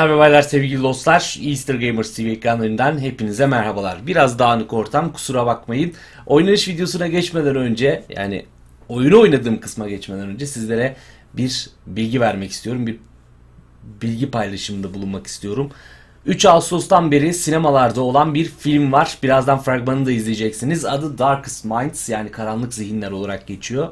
Merhaba baylar sevgili dostlar. Easter Gamers TV ekranlarından hepinize merhabalar. Biraz dağınık ortam kusura bakmayın. Oynanış videosuna geçmeden önce yani oyunu oynadığım kısma geçmeden önce sizlere bir bilgi vermek istiyorum. Bir bilgi paylaşımında bulunmak istiyorum. 3 Ağustos'tan beri sinemalarda olan bir film var. Birazdan fragmanını da izleyeceksiniz. Adı Darkest Minds yani Karanlık Zihinler olarak geçiyor.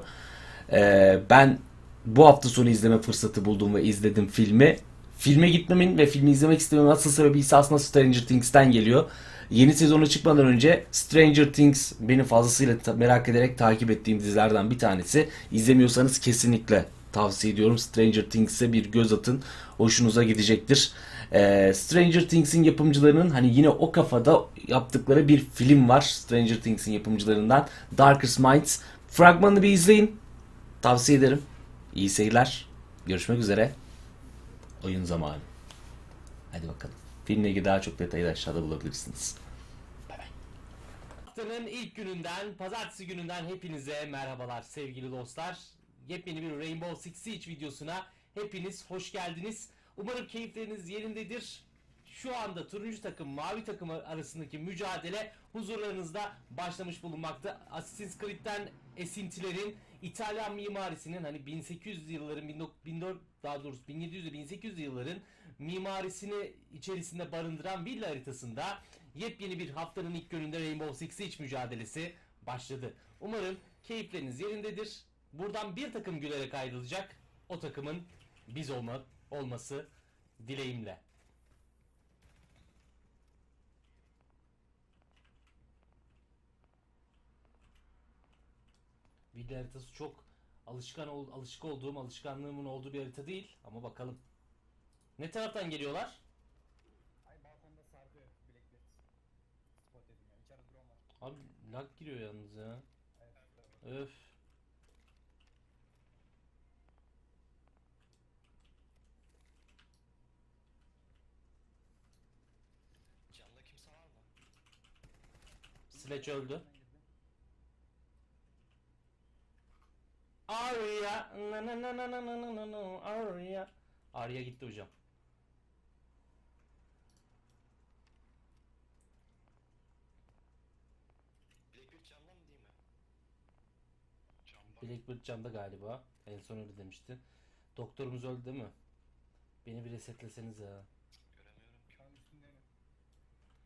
Ee, ben bu hafta sonu izleme fırsatı buldum ve izledim filmi. Filme gitmemin ve filmi izlemek istememin asıl sebebi ise aslında Stranger Things'ten geliyor. Yeni sezona çıkmadan önce Stranger Things beni fazlasıyla merak ederek takip ettiğim dizilerden bir tanesi. İzlemiyorsanız kesinlikle tavsiye ediyorum. Stranger Things'e bir göz atın. Hoşunuza gidecektir. Ee, Stranger Things'in yapımcılarının hani yine o kafada yaptıkları bir film var. Stranger Things'in yapımcılarından Darkest Minds. Fragmanını bir izleyin. Tavsiye ederim. İyi seyirler. Görüşmek üzere. Oyun zamanı. Hadi bakalım. Filmle ilgili daha çok detayı da aşağıda bulabilirsiniz. Bay bay. Haftanın ilk gününden, pazartesi gününden hepinize merhabalar sevgili dostlar. Yepyeni bir Rainbow Six Siege videosuna hepiniz hoş geldiniz. Umarım keyifleriniz yerindedir. Şu anda turuncu takım mavi takım arasındaki mücadele huzurlarınızda başlamış bulunmakta. Assassin's Creed'den esintilerin İtalyan mimarisinin hani 1800 yılların 1400 daha doğrusu 1700 ve 1800 yılların mimarisini içerisinde barındıran villa haritasında yepyeni bir haftanın ilk gününde Rainbow Six Siege mücadelesi başladı. Umarım keyifleriniz yerindedir. Buradan bir takım gülerek ayrılacak. O takımın biz olma, olması dileğimle. Villa haritası çok alışkan ol, alışık olduğum, alışkanlığımın olduğu bir harita değil ama bakalım. Ne taraftan geliyorlar? Ay balkonda sardı bileklet. Spot dedim ya. İçeride drone var. Abi lag giriyor yalnız ya. Evet. Öf. Camda kimse var mı? Sledge öldü. Arya. Na na na na na na na na Arya. Arya gitti hocam. Blackbeard camda mı değil mi? Camda. Blackbeard camda galiba. En son öyle demişti. Doktorumuz öldü değil mi? Beni bir resetleseniz ya. Göremiyorum. Kar üstünde mi?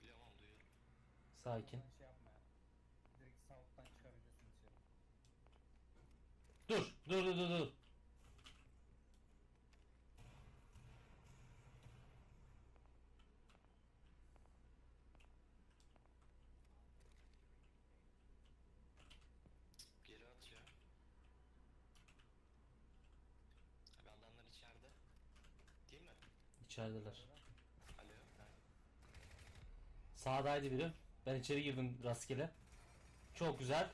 Bilemem duyuyorum. Sakin. Dur. Dur dur. Geri atıyor. Abi adamlar içeride. Değil mi? İçerideler. Alo. Ha. Sağdaydı biri. Ben içeri girdim rastgele. Çok güzel.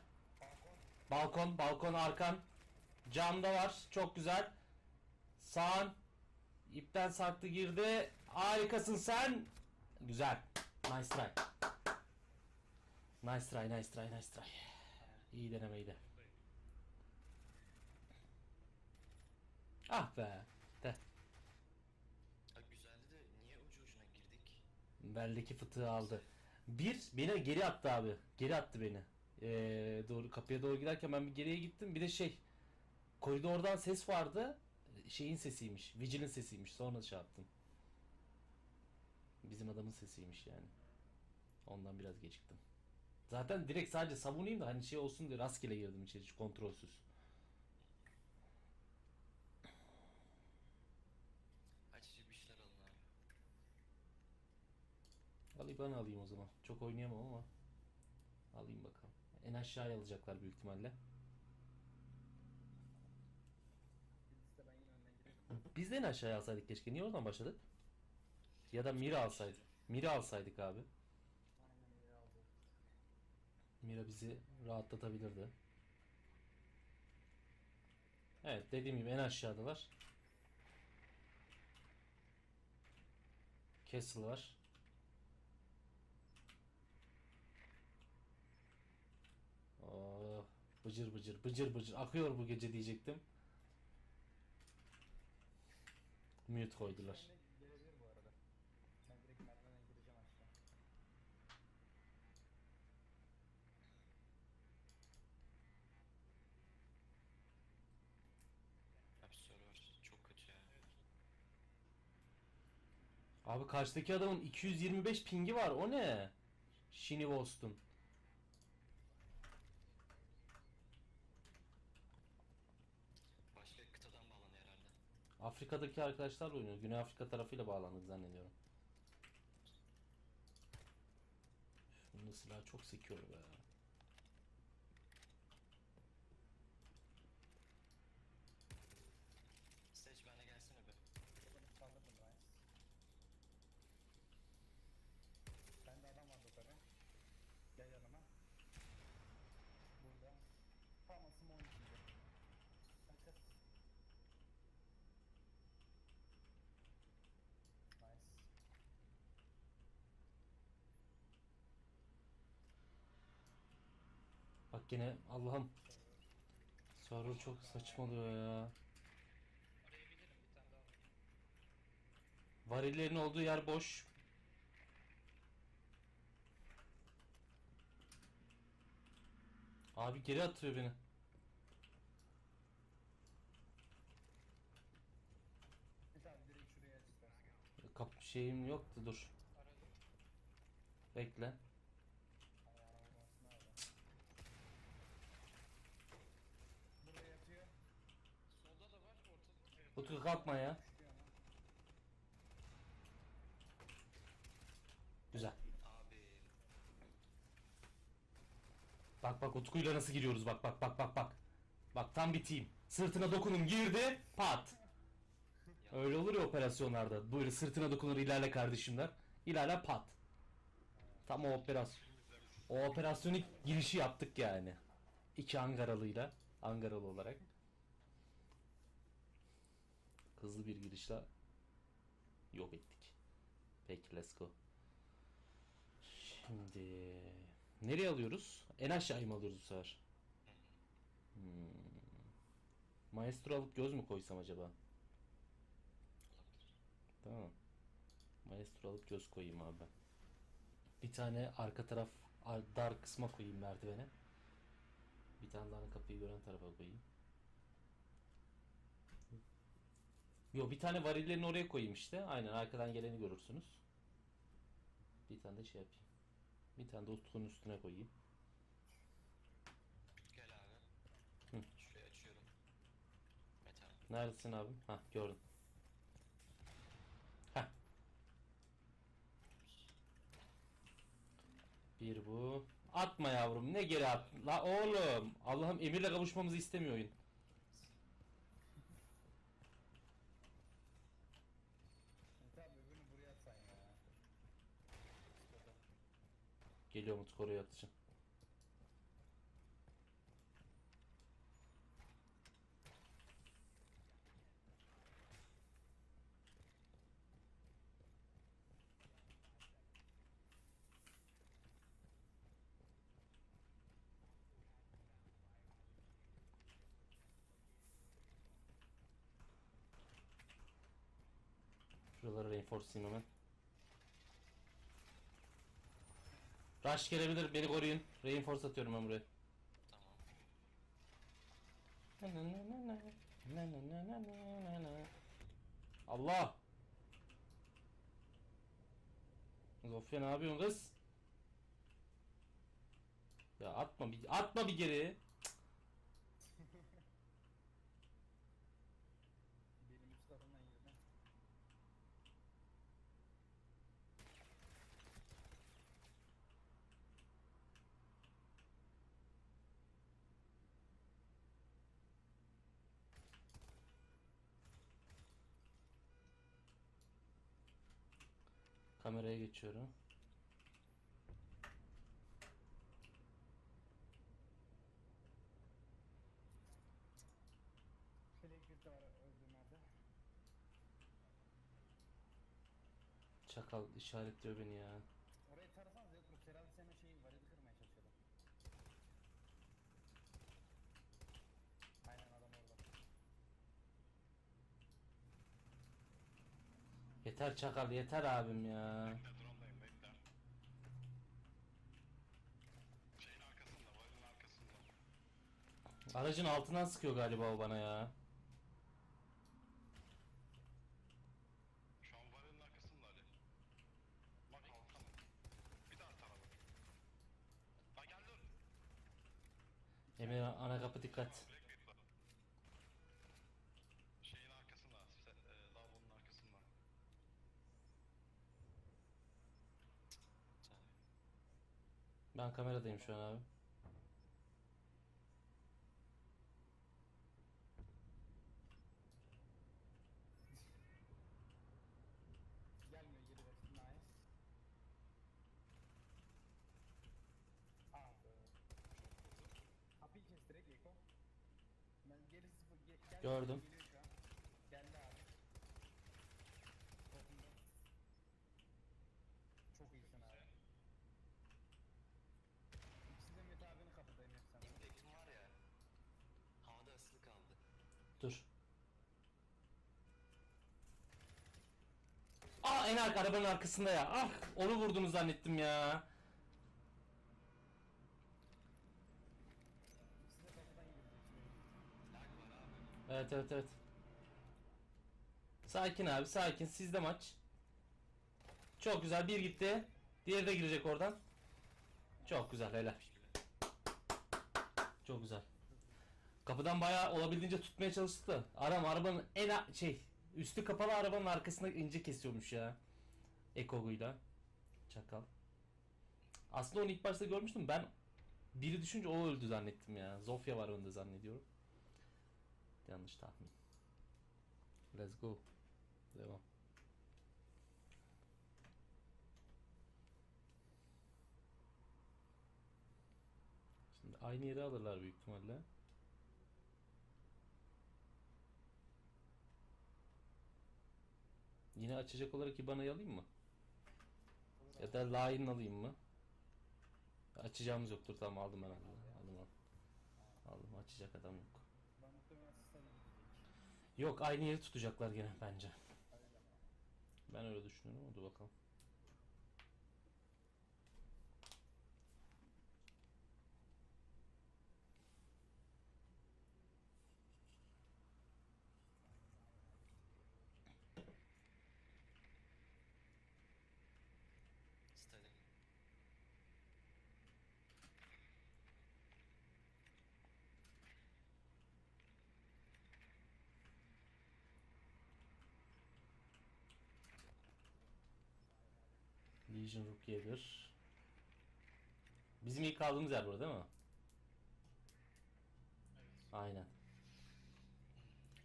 Balkon, balkon arkan. Camda var. Çok güzel. Sağın. İpten sarktı girdi. Harikasın sen. Güzel. Nice try. Nice try, nice try, nice try. İyi denemeydi. Ah be. De. Ha, güzeldi de niye ucu ucuna girdik? Beldeki fıtığı aldı. Bir beni geri attı abi. Geri attı beni. Ee, doğru kapıya doğru giderken ben bir geriye gittim. Bir de şey koridordan ses vardı. Şeyin sesiymiş. Vigil'in sesiymiş. Sonra şey yaptım. Bizim adamın sesiymiş yani. Ondan biraz geciktim. Zaten direkt sadece savunayım da hani şey olsun diye rastgele girdim içeri hiç kontrolsüz. Açıcı bir şeyler alın abi. Alayım ben alayım o zaman. Çok oynayamam ama. Alayım bakalım. En aşağıya alacaklar büyük ihtimalle. Birisi de ben yine önden gidelim. Biz de en aşağıya alsaydık keşke. Niye oradan başladık? Ya da Mira alsaydık. Mira alsaydık abi. Mira bizi rahatlatabilirdi. Evet dediğim gibi en aşağıdalar. Castle var. Oh, bıcır bıcır bıcır bıcır akıyor bu gece diyecektim. mute koydular. Abi karşıdaki adamın 225 pingi var o ne? Shini Wolst'un. Afrika'daki arkadaşlarla oynuyor. Güney Afrika tarafıyla bağlandık zannediyorum. Bunun silah çok sekiyor be. Stage bana gelsene be. Seni kaldırdım Ryan. Bende adam var yukarı. Gel yanıma. Burada. Tam asım onun içinde. Kaç Nice. Bak gene Allah'ım. Server çok saçmalıyor ya. Varillerin olduğu yer boş. Abi geri atıyor beni. Kap şeyim yoktu dur. Bekle. Ayağına vurmasın abi. Buraya yatıyor. Solda da var, ortada. Evet. Utku kalkma ya. Güzel. Bak bak Utku'yla nasıl giriyoruz bak bak bak bak bak. Bak tam bir team. Sırtına dokunun girdi pat. Öyle olur ya operasyonlarda. Böyle sırtına dokunur ilerle kardeşimler. İlerle pat. Tam o operasyon. O operasyonu girişi yaptık yani. İki Angaralıyla. Angaralı olarak. Hızlı bir girişle yok ettik. Peki let's go. Şimdi nereye alıyoruz? En aşağıya mı alıyoruz bu sefer? Hmm. Maestro alıp göz mü koysam acaba? Tamam. Maestro alıp göz koyayım abi. ben. Bir tane arka taraf ar- dar kısma koyayım merdivene. Bir tane daha kapıyı gören tarafa koyayım. Yo bir tane varillerini oraya koyayım işte. Aynen arkadan geleni görürsünüz. Bir tane de şey yapayım. Bir tane de utkunun üstüne koyayım. Gel abi. Hı. Şurayı açıyorum. Metal. Neredesin abim? Hah gördüm. Heh. Bir bu. Atma yavrum. Ne geri at? La oğlum. Allah'ım emirle kavuşmamızı istemiyor oyun. Ümit abi öbürünü buraya atsan ya. Sıkıntı. Geliyor Utku oraya atacağım. Şuraları reinforce'layım hemen. Rush gelebilir beni koruyun. Reinforce atıyorum ben buraya. Allah! Zofya ne yapıyorsun kız? Ya atma bir atma bir geri. Benim üst tarafından girdi. Kameraya geçiyorum. Çakal işaretliyor beni ya. Yeter çakal yeter abim ya. Aracın altından sıkıyor galiba o bana ya. Emir ana kapı dikkat. Direkt Ben kameradayım şu an abi. Gelmiyor geri ver. Nice. Be. Kapıyı kes direkt Eko. Ben gerisi bu- ge gel Gördüm. geliyor şu an. Geldi abi. Topunda. Çok iyisin abi. İkisi de Mete abinin kapıdayım hep sana. Impact'im var ya. Havada asılı kaldı. Dur. Arka arabanın arkasında ya. Ah onu vurdunuz zannettim ya. Evet evet evet. Sakin abi sakin sizde maç. Çok güzel bir gitti. Diğeri de girecek oradan. Çok güzel helal. Çok güzel. Kapıdan bayağı olabildiğince tutmaya çalıştık da. Aram arabanın en şey üstü kapalı arabanın arkasında ince kesiyormuş ya. Ekoguyla. Çakal. Aslında onu ilk başta görmüştüm. Ben biri düşünce o öldü zannettim ya. Zofia var önde zannediyorum. Yanlış tahmin. Let's go. Devam. Şimdi aynı yeri alırlar büyük ihtimalle. Yine açacak olarak IBAN'ı alayım mı? Ya da line alayım mı? Açacağımız yoktur tamam aldım ben aldım. Aldım aldım. Açacak adam yok. Yok aynı yeri tutacaklar gene bence. Ben öyle düşünüyorum dur bakalım. Legion Rook Yeager. Bizim ilk kaldığımız yer burada değil mi? Aynen.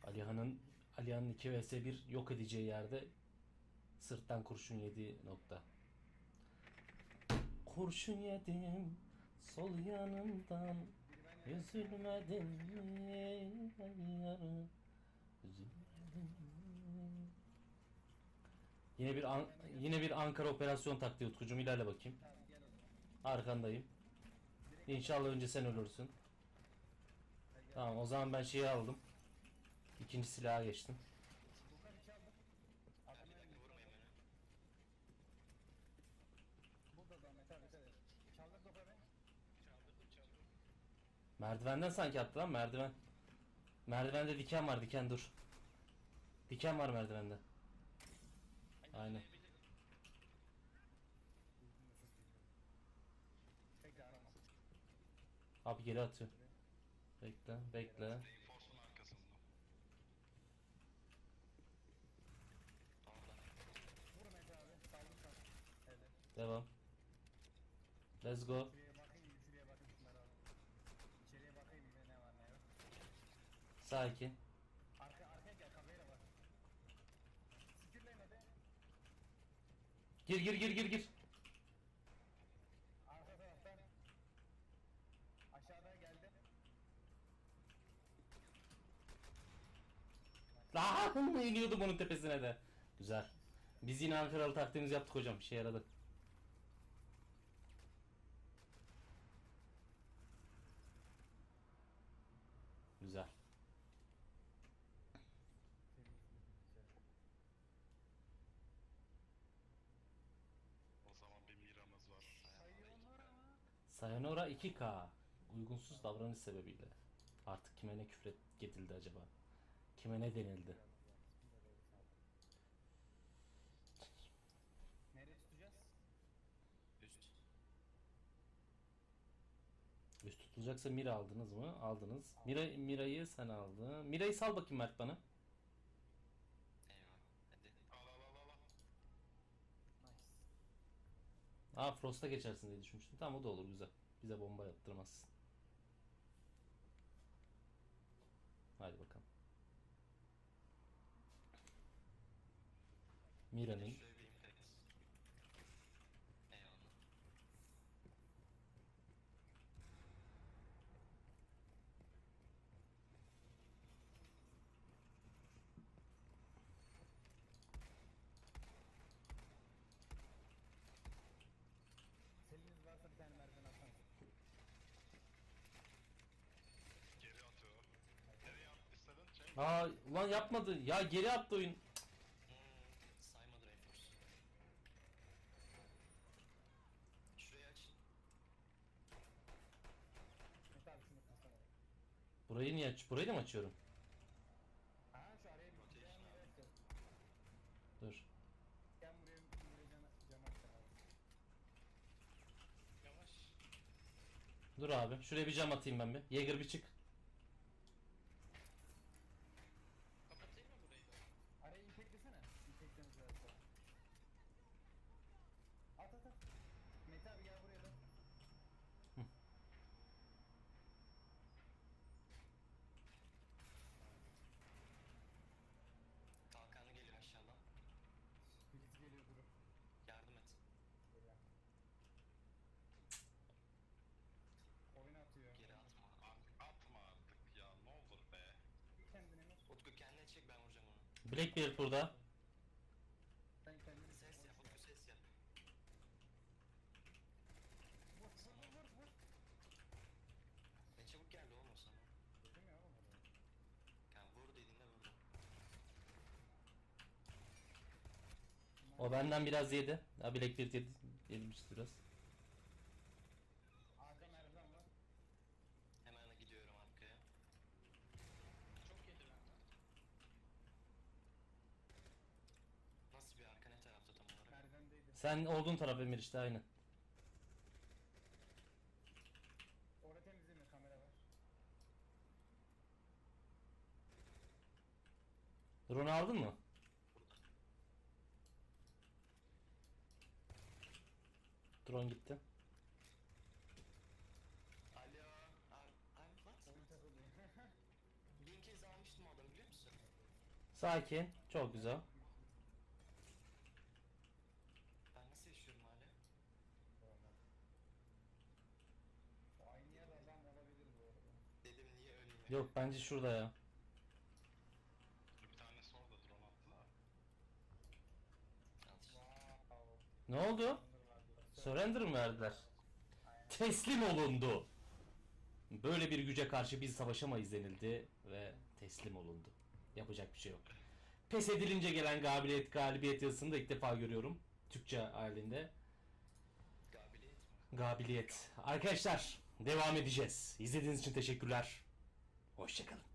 Alihan'ın Alihan'ın 2 vs 1 yok edeceği yerde sırttan kurşun yediği nokta. Kurşun yedim sol yanımdan üzülmedin mi yarı üzülmedin mi? Yine bir An- yine bir Ankara operasyon taktiği Utkucuğum ilerle bakayım. Arkandayım. İnşallah önce sen ölürsün. Tamam o zaman ben şeyi aldım. İkinci silaha geçtim. Merdivenden sanki attı lan merdiven. Merdivende diken var diken dur. Diken var merdivende. Aynen. Abi geri atıyor. Bekle bekle. Reinforce'un arkasında. Vur Mete abi. Saldım sen. Evet. Devam. Let's go. Şuraya bakayım bir şuraya bakayım şunlara abi. İçeriye bakayım bir ne var ne yok. Sakin. Arka arkaya gel kafayla bak. Sikirleyin hadi. Gir gir gir gir gir. Arka taraftan. Aşağıda geldi. Lan iniyordum onun tepesine de. Güzel. Biz yine Ankaralı taktiğimizi yaptık hocam. İşe yaradı. Güzel. O zaman bir miramız var. Sayonara 2K. Uygunsuz davranış sebebiyle. Artık kime ne küfür edildi acaba? Kime ne denildi? Nereye tutacağız? Üst. Üst tutulacaksa Mira aldınız mı? Aldınız. Mira, Mira'yı sen aldın. Mira'yı sal bakayım Mert bana. Aa Frost'a geçersin diye düşünmüştüm. Tamam o da olur güzel. Bize bomba yaptırmazsın. Hadi bakalım. Mira'nın Şuraya bir impact. Eyvallah. Seliniz varsa bir tane merdiven atsanız. Geri atıyor. Nereye attı Aa ulan yapmadı. Ya geri attı oyun. Burayı niye aç? Burayı da mı açıyorum? Ha. Dur. Dur abi. Şuraya bir cam atayım ben bir. Jäger bir çık. Kapatayım mı burayı da? Araya impact desene. Impact'iniz varsa. At at at. Mete abi gel buraya da. Kalkanı geliyor aşağıdan. Birisi geliyor duru. Yardım et. Geliyor. Oyun atıyor. Geri atma. At- Atma artık ya ne olur be. Kendine mi? Utku kendine çek ben vuracağım onu. Blackbeard burada. Sen kendini Ses yap Utku ses yap. Vur vur vur vur. Ne çabuk geldi oğlum o sana. Dedim ya oğlum. Yani vur dediğinde vurdum. O benden biraz yedi. Ha Blackbeard yedi. Yemişti biraz. Arka merdiven var. Hemen gidiyorum arkaya. Çok yedi benden. Nasıl bir arka ne tarafta tam olarak? Merdivendeydi. Sen olduğun taraf Emir işte aynı. Orada temizlemiyor kamera var. Drone aldın mı? Drone gitti. Alo. What? Oyun. Bin kez almıştım adamı biliyor musun? Sakin. Çok güzel. Ben nasıl yaşıyorum hala? O Aynı yer adam olabilir bu arada. Dedim niye öleyim? Yok bence şurada ya. Bir tanesi orada drone attı da. Wow. Ne oldu? Surrender mı verdiler? Teslim olundu. Böyle bir güce karşı biz savaşamayız denildi ve teslim olundu. Yapacak bir şey yok. Pes edilince gelen galibiyet galibiyet yazısını da ilk defa görüyorum. Türkçe halinde. Gabiliyet? Gabiliyet. Arkadaşlar devam edeceğiz. İzlediğiniz için teşekkürler. Hoşçakalın.